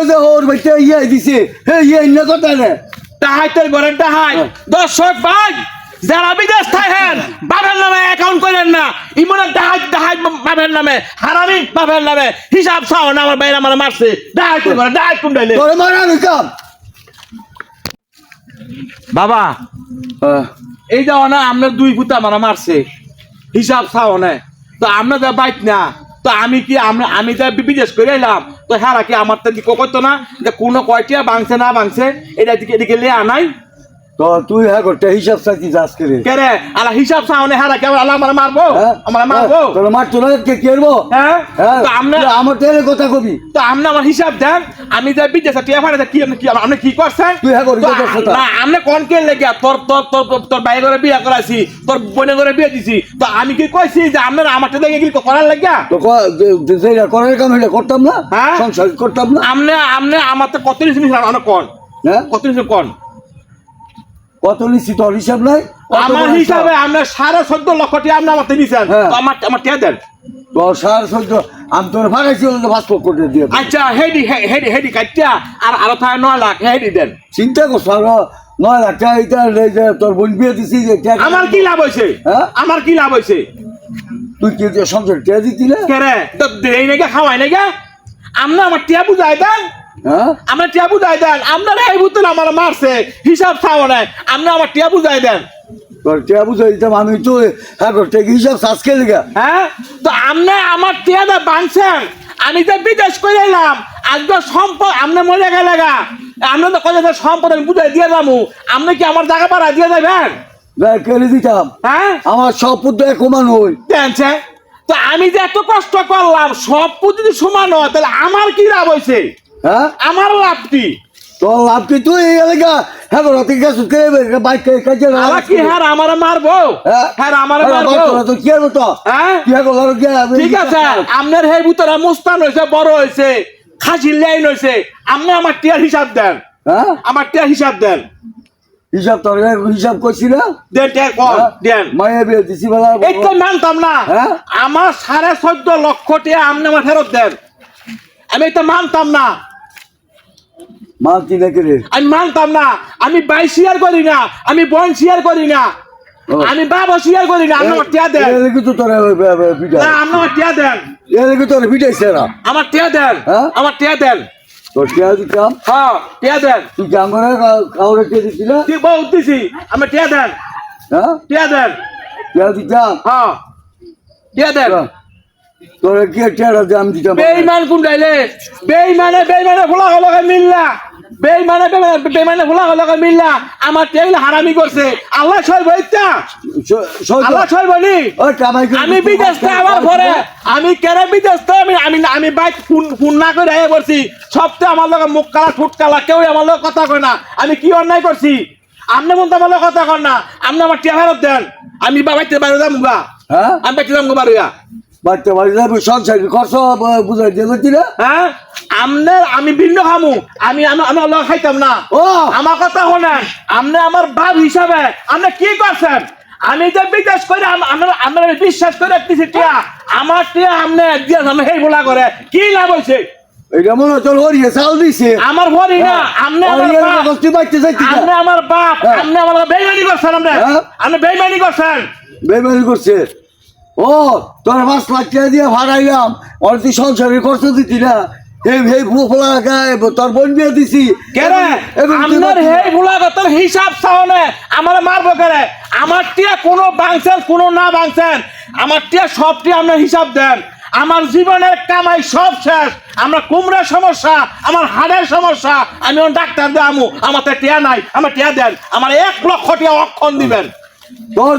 ওই যে ওর বাচ্চা ইয়ে দিছে। হে ইয়ে ইন্ন কথা রে। ডাহাই তোর ঘরের ডাহাই দর্শক ভাই যারা বিদেশ থাকেন বাবার নামে অ্যাকাউন্ট করেন না। ইমনে ডাহাই ডাহাই বাবার নামে হারামি বাবার নামে। হিসাব চাও না আমার বাইরে আমার মারছে। ডাহাই তোর ঘরে ডাহাই কুন্ডাইলে তোর মারা আমি কাম বাবা এই যাও না আপনার দুই পুতা আমার মারছে। হিসাব চাও না। তো আমরা যা বাইক না। তো আমি কি আমি যা বিদেশ করে এলাম, তো হ্যাঁ কি আমার তো করতো না যে কোনো কয়টিয়া বাংছে না বাংছে, এটা এদিকে এদিকে লিয়া নাই? তো তুই হ্যাঁ করতে হিসাব যাস করে? কেরে আলা হিসাব চাও না হ্যাঁ কি? আল্লাহ আমার মারবো? হ্যাঁ? আমার মারবো? তোর মারতো না কে কি করব? হ্যাঁ? হ্যাঁ তো আমরা আমার তেলে কথা কবি। তো আপনি আমার হিসাব দেন আমি যে বিদেশে টিয়া ফাড়ে কি আপনি কি আপনি কি করছেন? তুই হ্যাঁ কথা। না আপনি কোন কে লেগে তোর তোর তোর তোর- বাইরে করে বিয়ে করাইছি তোর বোনে করে বিয়ে দিছি। তো আমি কি কইছি যে আমার সাথে কি করার লাগিয়া? তো যেটা করার কাম এটা করতাম না? হ্যাঁ? সংসার করতাম না? আপনি আপনি আমার তো কত নিছি নিছেন আপনি কোন? হ্যাঁ? কত কোন? কত নিচ্ছি তোর হিসাব নাই? আমার বড় হিসাবে আপনার সাড়ে চোদ্দ লক্ষ টাকা আপনি আমার নিছেন হ্যাঁ। আমার আমার টিয়া দেন। তোর আমি তোর ভাগাইছি দিয়ে। আচ্ছা হেডি হে- হেডি হেডি কাটিয়া আর আরও থাকে নয় লাখ হেডি দেন। চিন্তা করছ আর নয় লাখ টাকা এটা যে তোর বোন বিয়ে দিছি যে আমার কি লাভ হয়েছে হ্যাঁ? আমার কি লাভ হয়েছে তুই কি সংসার টেয়া দিতি না কেরে তো দেই নাকি খাওয়াই নাকি আপনি আমার টিয়া বুঝাই দেন। হ্যাঁ আমরা টিয়া বুঝাই দেন আপনার এই বুতল আমার মারছে হিসাব চাও নাই আপনি আমার টিয়া বুঝাই দেন। টেয়া বুঝাই দিতাম আমি তো হ্যাঁ হিসাব সাজকে হ্যাঁ? তো আপনি আমার টিয়াটা বাঁধছেন আমি যে বিদেশ করে এলাম আজকে সম্পদ আপনি মরে গেলে গা। আপনি তো কত সম্পদ আমি বুঝাই দিয়ে যাব আপনি কি আমার জায়গা দিয়ে যাবেন? দেখ, কেড়ে দিতাম। হ্যাঁ? আমার সব পুত্র কমান হই। তো আমি যে এত কষ্ট করলাম সব সমান হয় তাহলে আমার কি লাভ হয়েছে হ্যাঁ? আমার লাভ কি তোর লাভ কি তুই এই এলাকা হ্যাঁ গেছো কে? বাইক কাজে আমার কি হ্যাঁ আমার মারবো? হ্যাঁ। আমার মারবো? তো কি হবে তো হ্যাঁ? কি হবে কি? ঠিক আছে আপনার হে বুতরা মুস্তান বড় হয়েছে খাসির লাইন হয়েছে। আপনি আমার টিয়ার হিসাব দেন। হ্যাঁ? আমার টিয়ার হিসাব দেন। হিসাব তোর হিসাব করছি না? দেন টিয়ার কম হ্যাঁ? দেন। বিয়ে দিছি বেলা তো মানতাম না। হ্যাঁ? আমার সাড়ে চোদ্দ লক্ষ টিয়া আপনি আমার ফেরত দেন। আমি তো মানতাম না। মা কি নাকি রে আমি মানতাম না। আমি বাই শেয়ার করি না। আমি বোন শেয়ার করি না। আমি বাবা শেয়ার করি না। আমার টিয়া দেন। এদিকে তো তোর পিঠা না আমার টিয়া দেন। এদিকে তোর পিঠাইছে না। আমার টিয়া দেন। হ্যাঁ? আমার টিয়া দেন। তোর টিয়া দিতাম। হ্যাঁ টিয়া দেন। তুই করে কাউরে কে দিছি না তুই বউ দিছি। আমার টিয়া দেন। হ্যাঁ? টিয়া দেন। টিয়া দিতাম? হ্যাঁ। টিয়া দেন। তোর কি টিয়াটা দাম দিতাম? বেইমান কুন্ডাইলে বেইমানে বেইমানে ফুলা হলো মিল্লা। বেইমানে বেইমানে ফুলা হলো মিল্লা আমার টেবিল হারামি করছে। আল্লাহ ছয় বইতা আল্লাহ ছয় বলি করে- আমি বিদেশ আবার পরে আমি কেন বিদেশ আমি আমি আমি বাইক ফোন ফোন না করে আগে করছি সবচেয়ে আমার লগে মুখ কালা ঠুট কালা কেউ আমার লগে কথা কয় না। আমি কি অন্যায় করছি? আপনি বলতে আমার কথা কন না। আপনি আমার টিয়া দেন। আমি বাবাইতে বাইরে যাম গা। হ্যাঁ? আমি বাইতে যাম গা বারুয়া বাড়িতে বাড়ি যাবি সংসার খরচ বুঝাই দিয়ে না? হ্যাঁ? আমনের আমি ভিন্ন খামু। আমি আমি আমি লগে খাইতাম না। ও! আমার কথা শোনেন আপনি আমার বাপ হিসাবে। আপনি কি করছেন? আমি যে বিদেশ করে আম- আমরা আমরা বিশ্বাস করে দিছি টিয়া। আমার টিয়া আপনি দিয়ে আমি সেই বলা করে। কি লাভ হয়েছে এটা মনে হয় তোর হরিয়ে চাল দিছে। আমার ভরি না। আপনি আমার হরিয়ে বাপ। যাইতে আপনি আমার বাপ। হ্যাঁ। আপনি আমার বেইমানি করছেন আপনি হ্যাঁ। আপনি বেইমানি করছেন? বেমারি করছে। ও তোর পাঁচ লাখ টাকা দিয়ে ভাড়াইলাম? আর তুই সংসারের খরচ দিতি না। তোর বোন বিয়ে দিছি। ভুলা তোর হিসাব চাওনে আমার মারবো কেরে আমার টিয়া কোনো বাংছেন কোনো না বাংছেন। আমার টিয়া সব টিয়া আপনার হিসাব দেন। আমার জীবনের কামাই সব শেষ। আমার কুমড়ার সমস্যা আমার হাড়ের সমস্যা। আমি ডাক্তার দেবো আমার তো টিয়া নাই আমার টিয়া দেন। আমার এক লক্ষ টিয়া অক্ষণ দিবেন। তোর